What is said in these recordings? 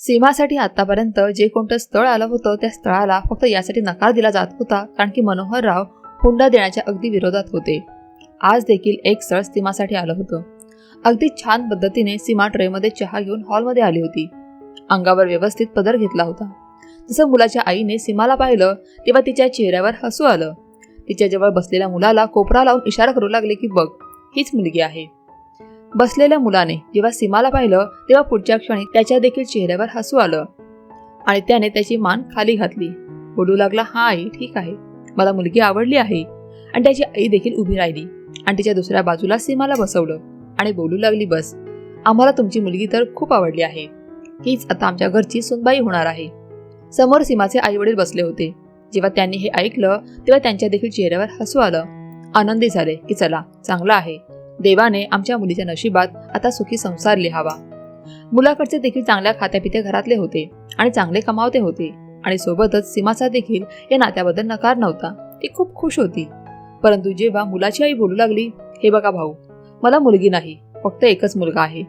सीमासाठी आतापर्यंत जे कोणतं स्थळ आलं होतं त्या स्थळाला फक्त यासाठी नकार दिला जात होता कारण की मनोहरराव हुंडा देण्याच्या अगदी विरोधात होते. आज देखील एक स्थळ सीमासाठी आलं होतं. अगदी छान पद्धतीने सीमा ट्रेमध्ये चहा घेऊन हॉलमध्ये आली होती. अंगावर व्यवस्थित पदर घेतला होता. जसं मुलाच्या आईने सीमाला पाहिलं तेव्हा तिच्या चेहऱ्यावर हसू आलं. तिच्याजवळ बसलेल्या मुलाला कोपरा लावून इशारा करू लागले की बघ हीच मुलगी आहे. बसलेल्या मुलाने जेव्हा सीमाला पाहिलं तेव्हा पुढच्या क्षणी त्याच्या देखील चेहऱ्यावर हसू आलं. आणि त्याने त्याची मान खाली घातली. बोलू लागला हा आई ठीक आहे. मला मुलगी आवडली आहे. आणि त्याची आई देखील उभी राहिली आणि तिच्या दुसऱ्या बाजूला सीमाला बसवलं आणि बोलू लागली बस आम्हाला तुमची मुलगी तर खूप आवडली आहे. हीच आता आमच्या घरची सुनबाई होणार आहे. समोर सीमाचे आई वडील बसले होते. जेव्हा त्यांनी हे ऐकलं तेव्हा त्यांच्या देखील चेहऱ्यावर हसू आलं. आनंदी झाले की चला चांगलं आहे. देवाने आमच्या मुलीच्या नशिबात आता सुखी संसार लिहावा. मुलाकडचे देखील चांगल्या खात्यापित्या घरातले होते आणि चांगले कमावते होते आणि सोबतच सीमाचा देखील या नात्याबद्दल नकार नव्हता. ती खूप खुश होती. परंतु जेव्हा मुलाची आई बोलू लागली हे बघा भाऊ मला मुलगी नाही फक्त एकच मुलगा आहे.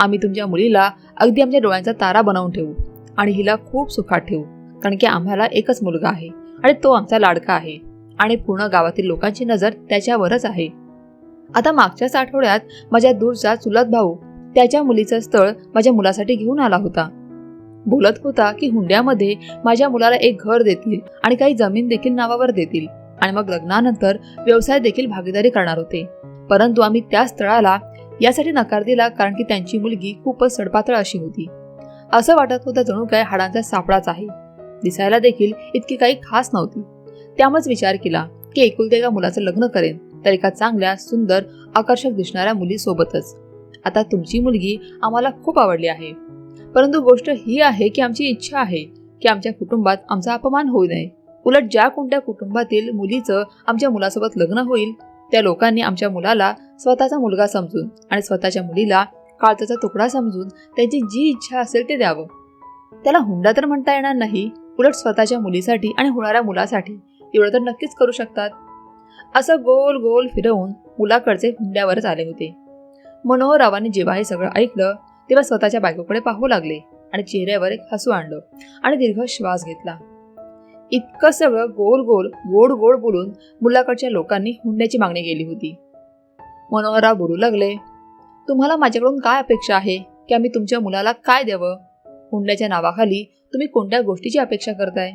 आम्ही तुमच्या मुलीला अगदी आमच्या डोळ्यांचा तारा बनवून ठेवू आणि हिला खूप सुखात ठेवू कारण की आम्हाला एकच मुलगा आहे आणि तो आमचा लाडका आहे आणि पूर्ण गावातील लोकांची नजर त्याच्यावरच आहे. आता मागच्याच आठवड्यात माझ्या दूरचा चुलत भाऊ त्याच्या मुलीचं स्थळ माझ्या मुलासाठी घेऊन आला होता. बोलत होता की हुंड्यामध्ये माझ्या मुलाला एक घर देतील आणि काही जमीन देखील नावावर देतील आणि मग लग्नानंतर व्यवसाय देखील भागीदारी करणार होते. परंतु आम्ही त्या स्थळाला यासाठी नकार दिला कारण की त्यांची मुलगी खूपच सडपातळ अशी होती. असं वाटत होतं जणू काय हाडांचा सापळाच आहे. दिसायला देखील इतकी काही खास नव्हती. त्यामुळेच विचार केला की एकुलते एका मुलाचं लग्न करेन. तर एका चांगल्या सुंदर आकर्षक दिसणाऱ्या मुलीसोबतच. आता तुमची मुलगी आम्हाला खूप आवडली आहे. परंतु गोष्ट ही आहे की आमची इच्छा आहे की आमच्या कुटुंबात आमचा अपमान होऊ नये. उलट ज्या कोणत्या कुटुंबातील मुलीचं आमच्या मुलासोबत लग्न होईल त्या लोकांनी आमच्या मुलाला स्वतःचा मुलगा समजून आणि स्वतःच्या मुलीला काळजाचा तुकडा समजून त्यांची जी इच्छा असेल ते द्यावं. त्याला हुंडा तर म्हणता येणार नाही उलट स्वतःच्या मुलीसाठी आणि होणाऱ्या मुलासाठी एवढं तर नक्कीच करू शकतात. असं गोल गोल फिरवून मुलाकडचे हुंड्यावरच आले होते. मनोहररावांनी जेव्हा हे सगळं ऐकलं तेव्हा स्वतःच्या बायकोकडे पाहू लागले आणि चेहऱ्यावर एक हसू आणलं आणि दीर्घ श्वास घेतला. इतकं सगळं गोल गोल गोड गोड बोलून मुलाकडच्या लोकांनी हुंड्याची मागणी केली होती. मनोहरराव बोलू लागले तुम्हाला माझ्याकडून काय अपेक्षा आहे की आम्ही तुमच्या मुलाला काय द्यावं? हुंड्याच्या नावाखाली तुम्ही कोणत्या गोष्टीची अपेक्षा करताय?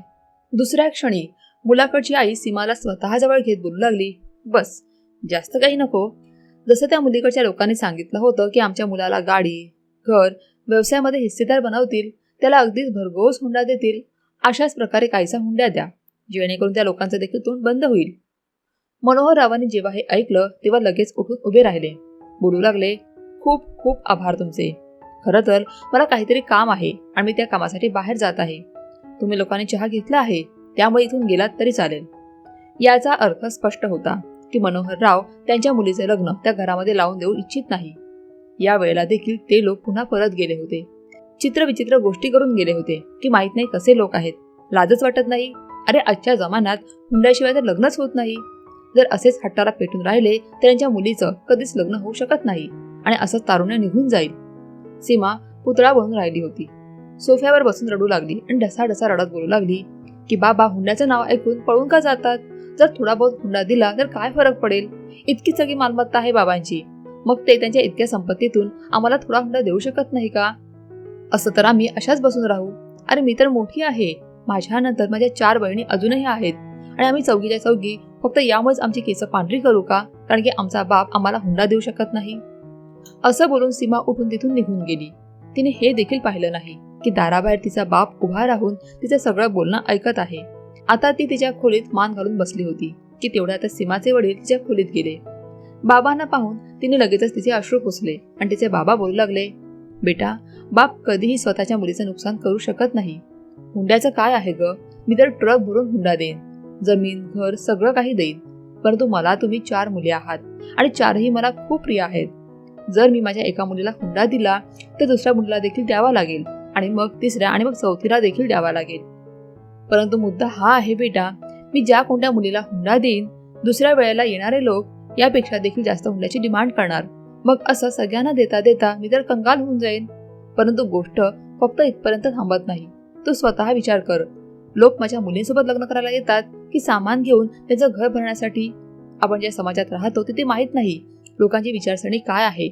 दुसऱ्या क्षणी मुलाकडची आई सीमाला स्वतःजवळ घेत बोलू लागली. बस जास्त काही नको. जसं त्या मुलीकडच्या लोकांनी सांगितलं होतं की आमच्या मुलाला गाडी घर व्यवसायामध्ये हिस्सेदार बनवतील त्याला अगदीच भरघोस हुंडा देतील अशाच प्रकारे काहीसा हुंड्या द्या जेणेकरून त्या लोकांचं देखील तोंड बंद होईल. मनोहररावांनी जेव्हा हे ऐकलं तेव्हा लगेच उठून उभे राहिले. बोलू लागले खूप खूप आभार तुमचे. खरं तर मला काहीतरी काम आहे आणि मी त्या कामासाठी बाहेर जात आहे. तुम्ही लोकांनी चहा घेतला आहे. त्यामुळे इथून गेलात तरी चालेल. याचा अर्थ स्पष्ट होता की मनोहरराव त्यांच्या मुलीचे लग्न त्या घरामध्ये लावून देऊ इच्छित नाही. या वेळेला देखील ते लोक पुन्हा परत गेले होते. चित्रविचित्र गोष्टी करून गेले होते की माहीत नाही कसे लोक आहेत. लाजच वाटत नाही. अरे आजच्या जमान्यात हुंड्याशिवाय तर लग्नच होत नाही. जर असेच हट्टाला पेटून राहिले तर त्यांच्या मुलीचं कधीच लग्न होऊ शकत नाही आणि असं तारुण्य निघून जाईल. सीमा पुतळा बनून राहिली होती. सोफ्यावर बसून रडू लागली आणि ढसा ढसा रडत बोलू लागली. की बाबा हुंड्याचं नाव ऐकून पळून का जातात? जर थोडा बहुत हुंडा दिला तर काय फरक पडेल? इतकी सगळी मालमत्ता आहे बाबांची. मग ते त्यांच्या इतक्या संपत्तीतून आम्हाला थोडा हुंडा देऊ शकत नाही का? असं तर आम्ही अशाच बसून राहू. अरे मी तर मोठी आहे. माझ्यानंतर माझ्या चार बहिणी अजूनही आहेत. आणि आम्ही चौघीच्या चौघी फक्त यामुळेच आमची केस पांढरी करू का? कारण की आमचा बाप आम्हाला हुंडा देऊ शकत नाही. असं बोलून सीमा उठून तिथून निघून गेली. तिने हे देखील पाहिलं नाही. की दाराबाहेर तिचा बाप उभा राहून तिचं सगळं बोलणं ऐकत आहे. आता ती तिच्या खोलीत मान घालून बसली होती की तेवढ्यातच सीमाचे वडील तिच्या खोलीत गेले. बाबांना पाहून तिने लगेचच तिचे अश्रू पुसले आणि तिचे बाबा बोलू लागले बेटा बाप कधीही स्वतःच्या मुलीचं नुकसान करू शकत नाही. हुंड्याचं काय आहे ग? मी तर ट्रक भरून हुंडा देईन. जमीन घर सगळं काही देईन. परंतु मला तुम्ही चार मुले आहात आणि चारही मला खूप प्रिय आहेत. जर मी माझ्या एका मुलीला हुंडा दिला तर दुसऱ्या मुलीला देखील द्यावा लागेल. आणि मग तिसऱ्या आणि मग चौथीला देखील द्यावा लागेल. परंतु मुद्दा हा आहे बेटा मी ज्या कोणत्या मुलीला हुंडा देईन दुसऱ्या वेळेला येणारे लोक यापेक्षा देखील जास्त हुंड्याची डिमांड करणार. मग असं सगळ्यांना देता देता मी तर कंगाल होऊन जाईन. परंतु गोष्ट फक्त इथपर्यंत थांबत नाही. तू स्वतः विचार कर. लोक माझ्या मुलींसोबत लग्न करायला येतात की सामान घेऊन त्यांचं घर भरण्यासाठी? आपण ज्या समाजात राहतो ते माहीत नाही. लोकांची विचारसरणी काय आहे?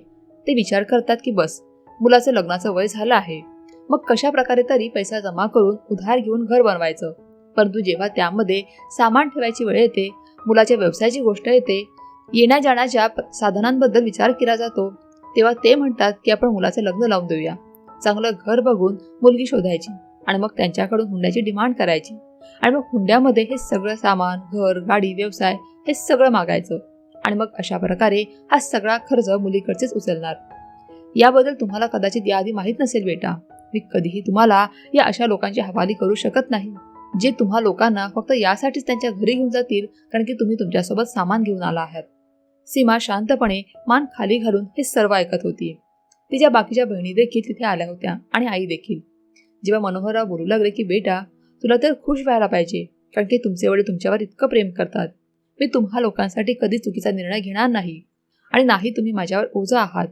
ते विचार करतात की बस मुलाचं लग्नाचं वय झालं आहे. मग कशा प्रकारे तरी पैसा जमा करून उधार घेऊन घर बनवायचं? परंतु जेव्हा त्यामध्ये सामान ठेवायची वेळ येते मुलाच्या व्यवसायाची गोष्ट येते येण्या जाण्याच्या साधनांबद्दल विचार केला जातो तेव्हा ते म्हणतात की आपण मुलाचं लग्न लावून देऊया. चांगलं घर बघून मुलगी शोधायची आणि मग त्यांच्याकडून हुंड्याची डिमांड करायची. आणि मग हुंड्यामध्ये हे सगळं सामान घर गाडी व्यवसाय हे सगळं मागायचं. आणि मग अशा प्रकारे हा सगळा खर्च मुलीकडचेच उचलणार. याबद्दल तुम्हाला कदाचित याआधी माहीत नसेल बेटा. मी कधीही तुम्हाला या अशा लोकांची हवाली करू शकत नाही. जे तुम्हा लोकांना फक्त यासाठीच त्यांच्या घरी घेऊन जातील कारण की तुम्ही तुमच्यासोबत सामान घेऊन आला आहात. सीमा शांतपणे मान खाली घालून हे सर्व ऐकत होती. तिच्या बाकीच्या बहिणी देखील तिथे आल्या होत्या आणि आई देखील. जेव्हा मनोहरराव बोलू लागले की बेटा तुला तर खुश व्हायला पाहिजे कारण की तुमचे वडील तुमच्यावर इतकं प्रेम करतात. मी तुम्हा लोकांसाठी कधी चुकीचा निर्णय घेणार नाही. आणि नाही तुम्ही माझ्यावर ओझं आहात.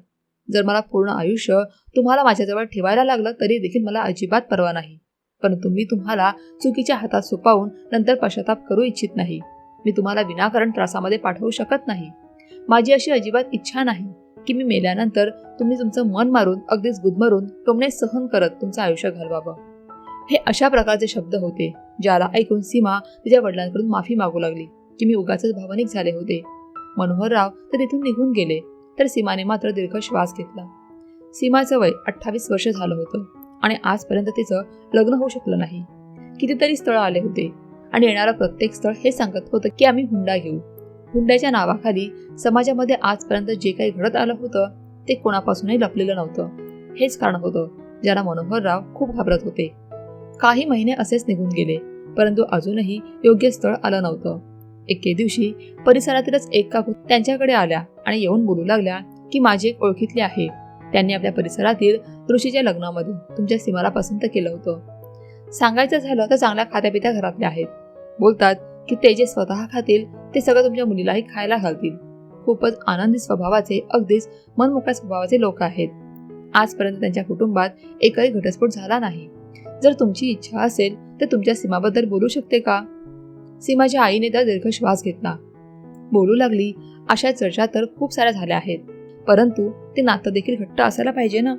जर मला पूर्ण आयुष्य तुम्हाला माझ्याजवळ ठेवायला लागलं तरी देखील मला अजिबात परवा नाही. परंतु मी तुम्हाला चुकीच्या हातात सोपावून नंतर पश्चाताप करू इच्छित नाही. मी तुम्हाला विनाकारण त्रासामध्ये पाठवू शकत नाही. माझी अशी अजिबात इच्छा नाही की मी मेल्यानंतर तुम्ही तुमचं मन मारून अगदीच गुदमरून टोमणे सहन करत तुमचं आयुष्य घालवावं. हे अशा प्रकारचे शब्द होते ज्याला ऐकून सीमा तिच्या वडिलांकडून माफी मागू लागली की मी उगाच भावनिक झाले होते. मनोहरराव तर तिथून निघून गेले. तर सीमाने मात्र दीर्घ श्वास घेतला. सीमाचं वय अठ्ठावीस वर्ष झालं होतं आणि आजपर्यंत तिचं लग्न होऊ शकलं नाही. कितीतरी स्थळ आले होते आणि येणारं प्रत्येक स्थळ हे सांगत होतं की आम्ही हुंडा घेऊ. हुंड्याच्या नावाखाली समाजामध्ये आजपर्यंत जे काही घडत आलं होतं ते कोणापासूनही लपलेलं नव्हतं. हेच कारण होतं ज्याला मनोहरराव खूप घाबरत होते. काही महिने असेच निघून गेले परंतु अजूनही योग्य स्थळ आलं नव्हतं. एके दिवशी परिसरातीलच एक काकू त्यांच्याकडे आल्या आणि येऊन बोलू लागल्या की माझी एक ओळखीतली आहे. त्यांनी आपल्या परिसरातील ऋषीच्या लग्नामध्ये तुमच्या सीमाला पसंत केलं होतं. सांगायचं झालं तर चांगल्या खात्यापित्या घरातल्या आहेत. बोलतात की ते जे स्वतः खातील ते सगळं तुमच्या मुलीलाही खायला घालतील. खूपच आनंदी स्वभावाचे अगदीच मनमोकळ्या स्वभावाचे लोक आहेत. आजपर्यंत त्यांच्या कुटुंबात एकही घटस्फोट झाला नाही. जर तुमची इच्छा असेल तर तुमच्या सीमाबद्दल बोलू शकते का? सीमाच्या आईने त्या दीर्घ श्वास घेतला. बोलू लागली अशा चर्चा तर खूप साऱ्या झाल्या आहेत. परंतु ते नातं देखील घट्ट असायला पाहिजे ना?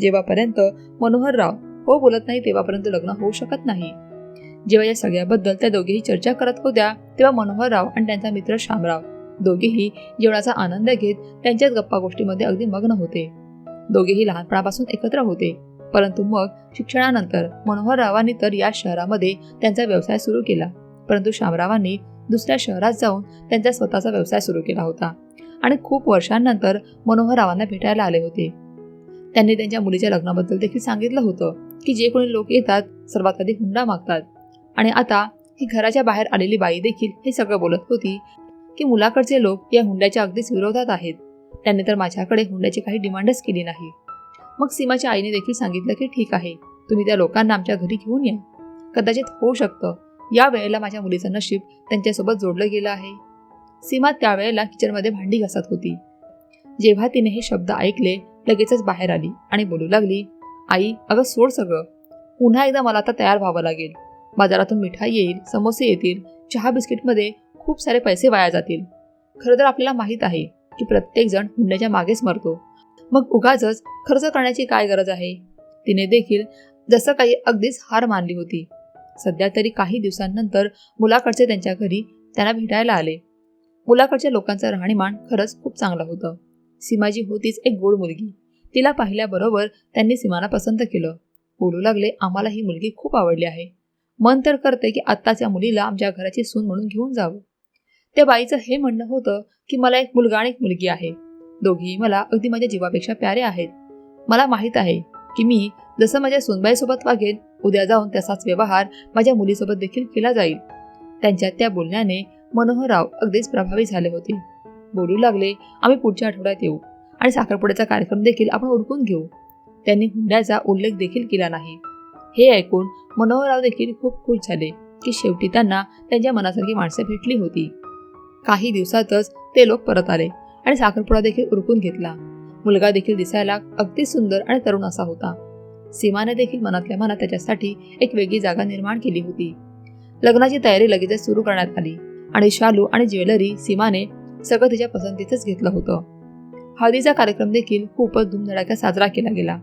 जेव्हापर्यंत मनोहरराव हो बोलत नाही तेव्हापर्यंत लग्न होऊ शकत नाही. जेव्हा या सगळ्याबद्दल त्या दोघेही चर्चा करत होत्या तेव्हा मनोहरराव आणि त्यांचा मित्र शामराव दोघेही जेवणाचा आनंद घेत त्यांच्याच गप्पा गोष्टीमध्ये अगदी मग्न होते. दोघेही लहानपणापासून एकत्र होते. परंतु मग शिक्षणानंतर मनोहररावांनी तर या शहरामध्ये त्यांचा व्यवसाय सुरू केला. परंतु शामरावांनी दुसऱ्या शहरात जाऊन त्यांचा स्वतःचा व्यवसाय सुरू केला होता आणि खूप वर्षांनंतर मनोहररावांना भेटायला आले होते. त्यांनी त्यांच्या मुलीच्या लग्नाबद्दल देखील सांगितलं होतं की जे कोणी लोक येतात सर्वात आधी हुंडा मागतात. आणि आता ही घराच्या बाहेर आलेली बाई देखील हे सगळं बोलत होती की मुलाकडचे लोक या हुंड्याच्या अगदीच विरोधात आहेत. त्यांनी तर माझ्याकडे हुंड्याची काही डिमांडच केली नाही. मग सीमाच्या आईने देखील सांगितलं की ठीक आहे तुम्ही त्या लोकांना आमच्या घरी घेऊन या. कदाचित होऊ शकतं. या वेळेला माझ्या मुलीचं नशीब त्यांच्यासोबत जोडलं गेलं आहे. सीमा त्यावेळेला किचनमध्ये भांडी घासत होती. जेव्हा तिने हे शब्द ऐकले लगेचच बाहेर आली आणि बोलू लागली आई अगं सोड सगळं. पुन्हा एकदा मला आता तयार व्हावं लागेल. बाजारातून मिठाई येईल समोसे येतील चहा बिस्किटमध्ये खूप सारे पैसे वाया जातील. खरं तर आपल्याला माहीत आहे की प्रत्येकजण हुंड्याच्या मागेच मरतो. मग उगाचच खर्च करण्याची काय गरज आहे? तिने देखील जसं काही अगदीच हार मानली होती. सध्या तरी काही दिवसांनंतर मुलाकडचे त्यांच्या घरी त्यांना भेटायला आले. मुलाकडच्या लोकांचं राहणीमान खरंच खूप चांगलं होतं. सीमाजी होतीच एक गोड मुलगी. तिला पाहिल्याबरोबर त्यांनी सीमाला पसंत केलं. बोलू लागले आम्हाला ही मुलगी खूप आवडली आहे. मन तर करते की आत्ताच्या मुलीला आमच्या घराची सून म्हणून घेऊन जावं. त्या बाईचं हे म्हणणं होतं की मला एक मुलगा आणि एक मुलगी आहे. दोघीही मला अगदी माझ्या जीवापेक्षा प्यारे आहेत. मला माहीत आहे की मी जसं माझ्या सोनबाईसोबत वागेल उद्या जाऊन तसाच व्यवहार माझ्या मुलीसोबत देखील केला जाईल. त्यांच्या त्या बोलण्याने मनोहरराव अगदीच प्रभावी झाले होते. बोलू लागले आम्ही पुढच्या आठवड्यात येऊ आणि साखरपुड्याचा कार्यक्रम देखील आपण उरकून घेऊ. त्यांनी हुंड्याचा उल्लेख देखील केला नाही. हे ऐकून मनोहरराव देखील खूप खुश झाले की शेवटी त्यांना त्यांच्या मनासारखी माणसं भेटली होती. काही दिवसातच ते लोक परत आले आणि साखरपुडा देखील उरकून घेतला. मुलगा देखील दिसायला अगदी सुंदर आणि तरुण असा होता. सीमाने देखील मनातल्या मनात त्याच्यासाठी एक वेगळी जागा निर्माण केली होती. लग्नाची तयारी लगेचच सुरू करण्यात आली आणि शालू आणि ज्वेलरी सीमाने सगळं तिच्या पसंतीतच घेतलं होतं. हळदीचा कार्यक्रम देखील खूपच धूमधडाक्यात साजरा केला गेला.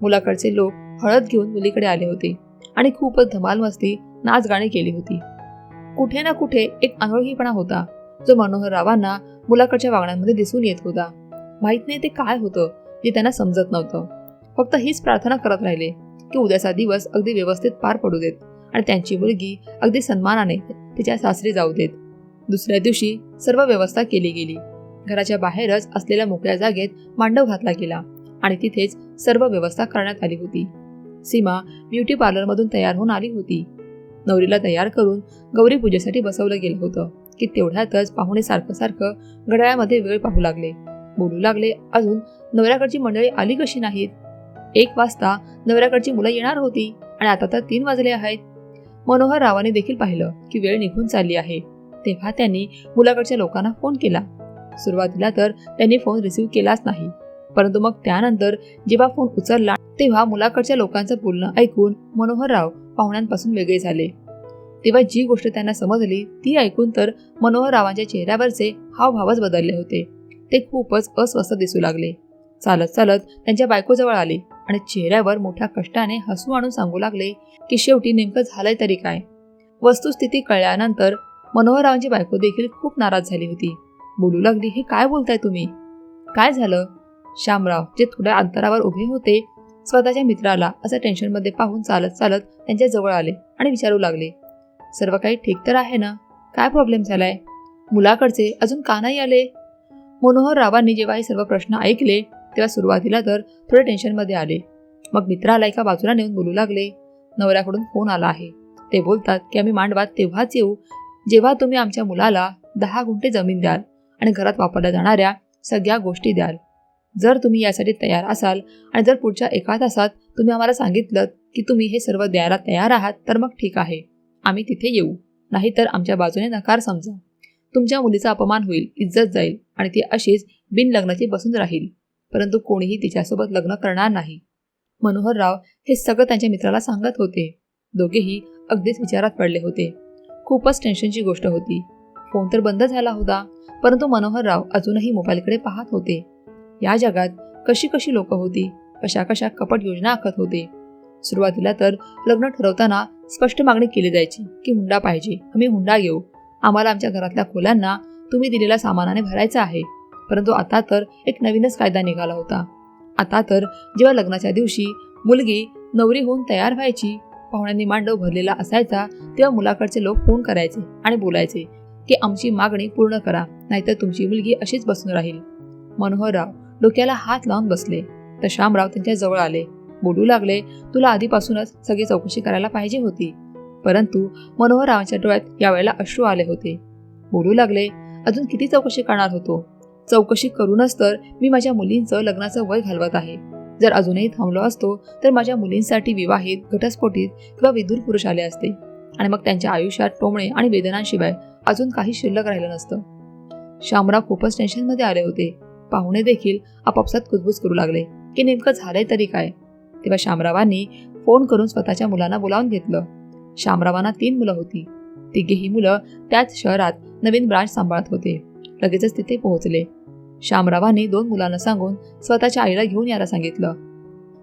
मुलाकडचे लोक हळद घेऊन मुलीकडे आले होते आणि खूपच धमाल मस्ती नाच गाणी केली होती. कुठे ना कुठे एक अनोळखीपणा होता जो मनोहर रावांना मुलाकडच्या वागण्यांमध्ये दिसून येत होता. माहीत नाही ते काय होतं जे त्यांना समजत नव्हतं. फक्त हीच प्रार्थना करत राहिले की उद्याचा दिवस अगदी व्यवस्थित पार पडू देत आणि त्यांची मुलगी अगदी सन्मानाने तिच्या सासरी जाऊ देत. दुसऱ्या दिवशी सर्व व्यवस्था केली गेली. घराच्या बाहेरच असलेल्या मोकळ्या जागेत मांडव घातला गेला आणि तिथेच सर्व व्यवस्था करण्यात आली होती. सीमा ब्युटी पार्लरमधून तयार होऊन आली होती. नवरीला तयार करून गौरी पूजेसाठी बसवलं गेलं होतं की तेवढ्यातच पाहुणे सारखं सारखं घड्याळामध्ये वेळ पाहू लागले. बोलू लागले अजून नवऱ्याकडची मंडळी आली कशी नाहीत? एक वाजता नवऱ्याकडची मुलं येणार होती आणि आता तर तीन वाजले आहेत. मनोहर रावाने देखील पाहिलं की वेळ निघून चालली आहे. तेव्हा त्यांनी मुलाकडच्या लोकांना फोन केला. सुरुवातीला तर त्यांनी फोन रिसीव्ह केलाच नाही. परंतु मग त्यानंतर जेव्हा फोन उचलला तेव्हा मुलाकडच्या लोकांचं बोलणं ऐकून मनोहर राव पाहुण्यांपासून वेगळे झाले. तेव्हा जी गोष्ट त्यांना समजली ती ऐकून तर मनोहर रावांच्या चेहऱ्यावरचे हावभावच बदलले होते. ते खूपच अस्वस्थ दिसू लागले. चालत चालत त्यांच्या बायकोजवळ आले. आणि चेहऱ्यावर मोठ्या कष्टाने हसू आणून सांगू लागले की शेवटी नेमकं झालंय तरी काय. वस्तुस्थिती कळल्यानंतर मनोहररावांची बायको देखील खूप नाराज झाली होती. बोलू लागली हे काय बोलताय तुम्ही? काय झालं? श्यामराव जे थोड्या अंतरावर उभे होते स्वतःच्या मित्राला असं टेन्शनमध्ये पाहून चालत चालत त्यांच्या जवळ आले आणि विचारू लागले सर्व काही ठीक तर आहे ना? काय प्रॉब्लेम झालाय? मुलाकडचे अजून का नाही आले? मनोहर रावांनी जेव्हा हे सर्व प्रश्न ऐकले तेव्हा सुरुवातीला तर थोडे टेन्शनमध्ये आले. मग मित्राला एका बाजूला नेऊन बोलू लागले. नवऱ्याकडून फोन आला आहे. ते बोलतात की आम्ही मांडवात तेव्हाच येऊ. जेव्हा तुम्ही आमच्या मुलाला दहा गुंठे जमीन द्याल आणि घरात वापरल्या जाणाऱ्या सगळ्या गोष्टी द्याल. जर तुम्ही यासाठी तयार असाल आणि जर पुढच्या एका तासात तुम्ही आम्हाला सांगितलं की तुम्ही हे सर्व द्यायला तयार आहात तर मग ठीक आहे. आम्ही तिथे येऊ. नाहीतर आमच्या बाजूने नकार समजा. तुमच्या मुलीचा अपमान होईल इज्जत जाईल आणि ती अशीच बिनलग्नाची बसून राहील. परंतु कोणीही तिच्यासोबत लग्न करणार नाही. मनोहरराव हे सगळं त्यांच्या मित्राला सांगत होते. दोघेही अगदीच विचारात पडले होते. खूपच टेन्शनची गोष्ट होती. फोन तर बंद झाला होता परंतु मनोहरराव अजूनही मोबाईलकडे पाहत होते. या जगात कशी कशी लोक होती कशा कशा कपट योजना आखत होते. सुरुवातीला तर लग्न ठरवताना स्पष्ट मागणी केली जायची की हुंडा पाहिजे आम्ही हुंडा घेऊ. आम्हाला आमच्या घरातल्या खोल्यांना तुम्ही दिलेल्या सामानाने भरायचं आहे. परंतु आता तर एक नवीनच कायदा निघाला होता. आता तर जेव्हा लग्नाच्या दिवशी मुलगी नवरी होऊन तयार व्हायची पाहुण्यांनी मांडव भरलेला असायचा तेव्हा मुलाकडचे लोक फोन करायचे आणि बोलायचे की आमची मागणी पूर्ण करा नाहीतर तुमची मुलगी अशीच बसून राहील. मनोहरराव डोक्याला हात लावून बसले. तर श्यामराव त्यांच्या जवळ आले. बोलू लागले तुला आधीपासूनच सगळी चौकशी करायला पाहिजे होती. परंतु मनोहररावांच्या डोळ्यात यावेळेला अश्रू आले होते. बोलू लागले अजून किती चौकशी करणार होतो? चौकशी करूनच तर मी माझ्या मुलींचं लग्नाचं वय घालवत आहे. जर अजूनही थांबलो असतो तर माझ्या मुलींसाठी विवाहित घटस्फोटीत किंवा विदूर पुरुष आले असते. आणि मग त्यांच्या आयुष्यात टोमणे आणि वेदनांशिवाय अजून काही शिल्लक राहिलं नसतं. श्यामराव खूपच टेन्शनमध्ये आले होते. पाहुणे देखील आपापसात कुजबूज करू लागले की नेमकं झालंय तरी काय? तेव्हा श्यामरावांनी फोन करून स्वतःच्या मुलांना बोलावून घेतलं. श्यामरावांना तीन मुलं होती. तिघेही मुलं त्याच शहरात नवीन ब्रांच सांभाळत होते. लगेचच तिथे पोहोचले. श्यामरावांनी दोन मुलांना सांगून स्वतःच्या आईला घेऊन यायला सांगितलं.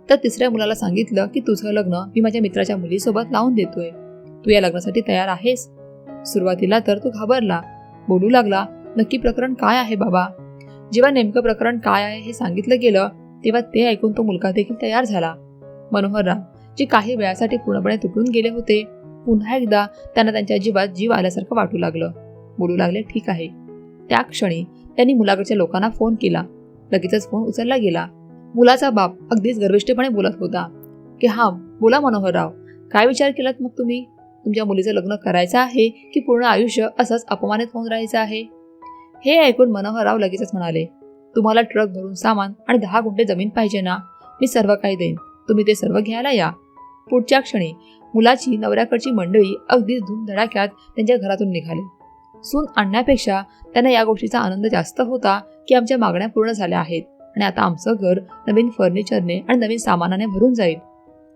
तर तिसऱ्या मुलाला सांगितलं की तुझं लग्न मी माझ्या मित्राच्या मुलीसोबत लावून देतोय. तू या लग्नासाठी तयार आहेस. सुरुवातीला तर तू घाबरला. बोलू लागला नक्की प्रकरण काय आहे बाबा? जेव्हा नेमकं प्रकरण काय आहे हे सांगितलं गेलं तेव्हा ते ऐकून तो मुलगा देखील तयार झाला. मनोहरराव जे काही वेळासाठी पूर्णपणे तुटून गेले होते पुन्हा एकदा त्यांना त्यांच्या जीवात जीव आल्यासारखं वाटू लागलं. बोलू लागले ठीक आहे. त्या क्षणी त्यांनी मुलाकडच्या लोकांना फोन केला. लगेचच फोन उचलला गेला. मुलाचा बाप अगदीच गर्विष्ठपणे बोलत होता. की हा बोला मनोहरराव. काय विचार केलात मग तुम्ही? तुमच्या मुलीचं लग्न करायचं आहे की पूर्ण आयुष्य असंच अपमानित होऊन राहायचं आहे? हे ऐकून मनोहरराव लगेचच म्हणाले तुम्हाला ट्रक भरून सामान आणि दहा गुंठे जमीन पाहिजे ना? मी सर्व काही देईन. तुम्ही ते सर्व घ्यायला या. पुढच्या क्षणी मुलाची नवऱ्याकडची मंडळी अगदीच धूमधडाक्यात त्यांच्या घरातून निघाले. सून आणण्यापेक्षा त्यांना या गोष्टीचा आनंद जास्त होता की आमच्या मागण्या पूर्ण झाल्या आहेत. आणि आता आमचं घर नवीन फर्निचरने आणि नवीन सामानाने भरून जाईल.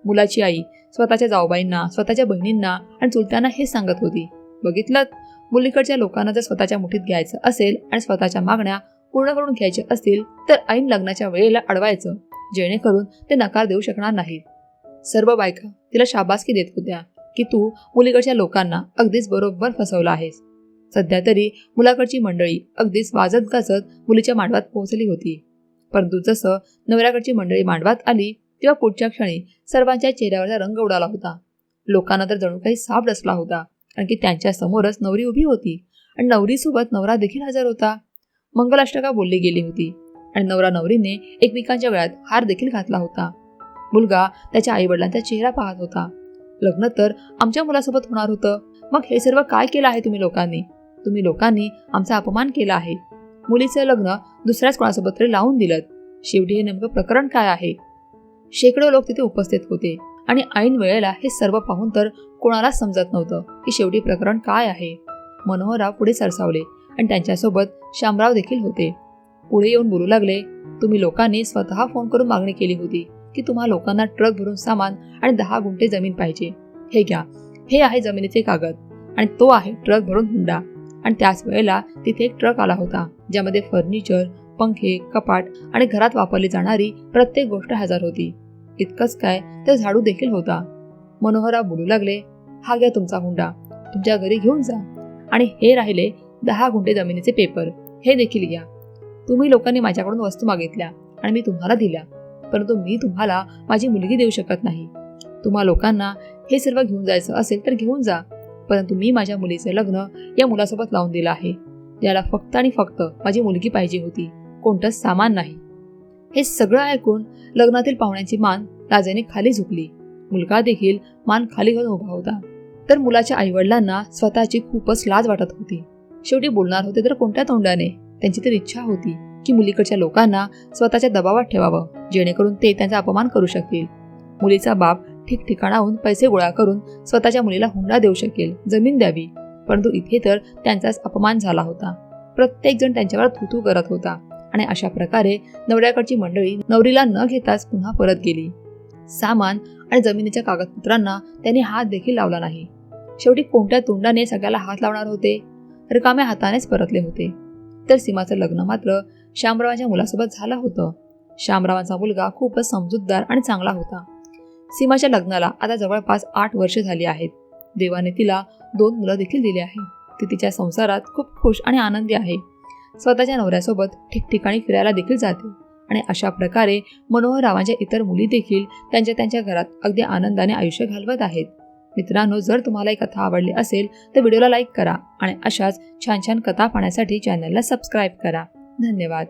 मुलाची आई स्वतःच्या जाऊबाईंना स्वतःच्या बहिणींना आणि चुलत्यांना हे सांगत होती. बघितलं मुलीकडच्या लोकांना जर स्वतःच्या मुठीत घ्यायचं असेल आणि स्वतःच्या मागण्या पूर्ण करून घ्यायच्या असतील तर ऐन लग्नाच्या वेळेला अडवायचं जेणेकरून ते नकार देऊ शकणार नाहीत. सर्व बायका तिला शाबासकी देत होत्या की तू मुलीकडच्या लोकांना अगदीच बरोबर फसवलं आहेस. सध्या तरी मुलाकडची मंडळी अगदीच वाजत गाजत मुलीच्या मांडवात पोहोचली होती. परंतु जसं नवऱ्याकडची मंडळी मांडवात आली तेव्हा पुढच्या क्षणी सर्वांच्या चेहऱ्यावरचा रंग उडाला होता. लोकांना तर जणू काही साप डसला होता कारण की त्यांच्या समोरच नवरी उभी होती आणि नवरीसोबत नवरा देखील हजर होता. मंगलाष्टका बोलली गेली होती आणि नवरा नवरीने एकमेकांच्या वेळात हार देखील घातला होता. मुलगा त्याच्या आईवडिलांचा चेहरा पाहत होता. लग्न तर आमच्या मुलासोबत होणार होतं. मग हे सर्व काय केलं आहे तुम्ही लोकांनी? तुम्ही लोकांनी आमचा अपमान केला आहे. मुलीचं लग्न दुसऱ्याच कोणासोबत तरी लावून दिलं शेवटी हे नेमकं प्रकरण काय आहे? शेकडो लोक तिथे उपस्थित होते आणि ऐन वेळेला हे सर्व पाहून तर कोणालाच समजत नव्हतं की शेवटी प्रकरण काय आहे. मनोहरराव पुढे सरसावले आणि त्यांच्यासोबत शामराव देखील होते. पुढे येऊन बोलू लागले तुम्ही लोकांनी स्वतः फोन करून मागणी केली होती की तुम्हा लोकांना ट्रक भरून सामान आणि दहा गुंठे जमीन पाहिजे. हे घ्या. हे आहे जमिनीचे कागद आणि तो आहे ट्रक भरून हुंडा. आणि त्याच वेळेला तिथे एक ट्रक आला होता ज्यामध्ये फर्निचर पंखे कपाट आणि घरात वापरली जाणारी प्रत्येक गोष्ट हजर होती. इतकंच काय तर झाडू देखील होता. मनोहरा बोलू लागले हा घ्या तुमचा हुंडा तुमच्या घरी घेऊन जा. आणि हे राहिले दहा गुंठे जमिनीचे पेपर. हे देखील घ्या. तुम्ही लोकांनी माझ्याकडून वस्तू मागितल्या आणि मी तुम्हाला दिल्या परंतु मी तुम्हाला माझी मुलगी देऊ शकत नाही. तुम्हा लोकांना हे सर्व घेऊन जायचं असेल तर घेऊन जा. परंतु मी माझ्या मुलीचं लग्न या मुलासोबत लावून दिलं आहे. याला फक्त आणि फक्त माझी मुलगी पाहिजे होती. कोणतंच सामान नाही. हे सगळं ऐकून लग्नातील पाहुण्यांची मान लाजेने खाली झुकली. मुलगा देखील मान खाली घालून उभा होता. तर मुलाच्या आईवडिलांना स्वतःची खूपच लाज वाटत होती. शेवटी बोलणार होते तर कोणत्या तोंडाने? त्यांची तर इच्छा होती की मुलीकडच्या लोकांना स्वतःच्या दबावात ठेवावं जेणेकरून ते त्यांचा अपमान करू शकतील मुलीचा बाप ठिकठिकाणाहून पैसे गोळा करून स्वतःच्या मुलीला हुंडा देऊ शकेल जमीन द्यावी. परंतु इथे तर त्यांचाच अपमान झाला होता. प्रत्येक जण त्यांच्यावर थुथू करत होता आणि अशा प्रकारे नवऱ्याकडची मंडळी नवरीला न घेताच पुन्हा परत गेली. सामान आणि जमिनीच्या कागदपत्रांना त्यांनी हात देखील लावला नाही. शेवटी कोणत्या तोंडाने सगळ्याला हात लावणार होते? रिकाम्या हातानेच परतले होते. तर सीमाचं लग्न मात्र श्यामरावांच्या मुलासोबत झालं होतं. श्यामरावांचा मुलगा खूपच समजूतदार आणि चांगला होता. सीमाच्या लग्नाला आता जवळपास आठ वर्ष झाली आहेत. देवाने तिला दोन मुलं देखील दिली आहेत. ती तिच्या संसारात खूप खुश आणि आनंदी आहे. स्वतःच्या नवऱ्यासोबत ठिकठिकाणी फिरायला देखील जाते आणि अशा प्रकारे मनोहररावांच्या इतर मुली देखील त्यांच्या त्यांच्या घरात अगदी आनंदाने आयुष्य घालवत आहेत. मित्रांनो जर तुम्हाला ही कथा आवडली असेल तर व्हिडिओला लाईक करा आणि अशाच छान छान कथा पाहण्यासाठी चॅनलला सबस्क्राईब करा. धन्यवाद.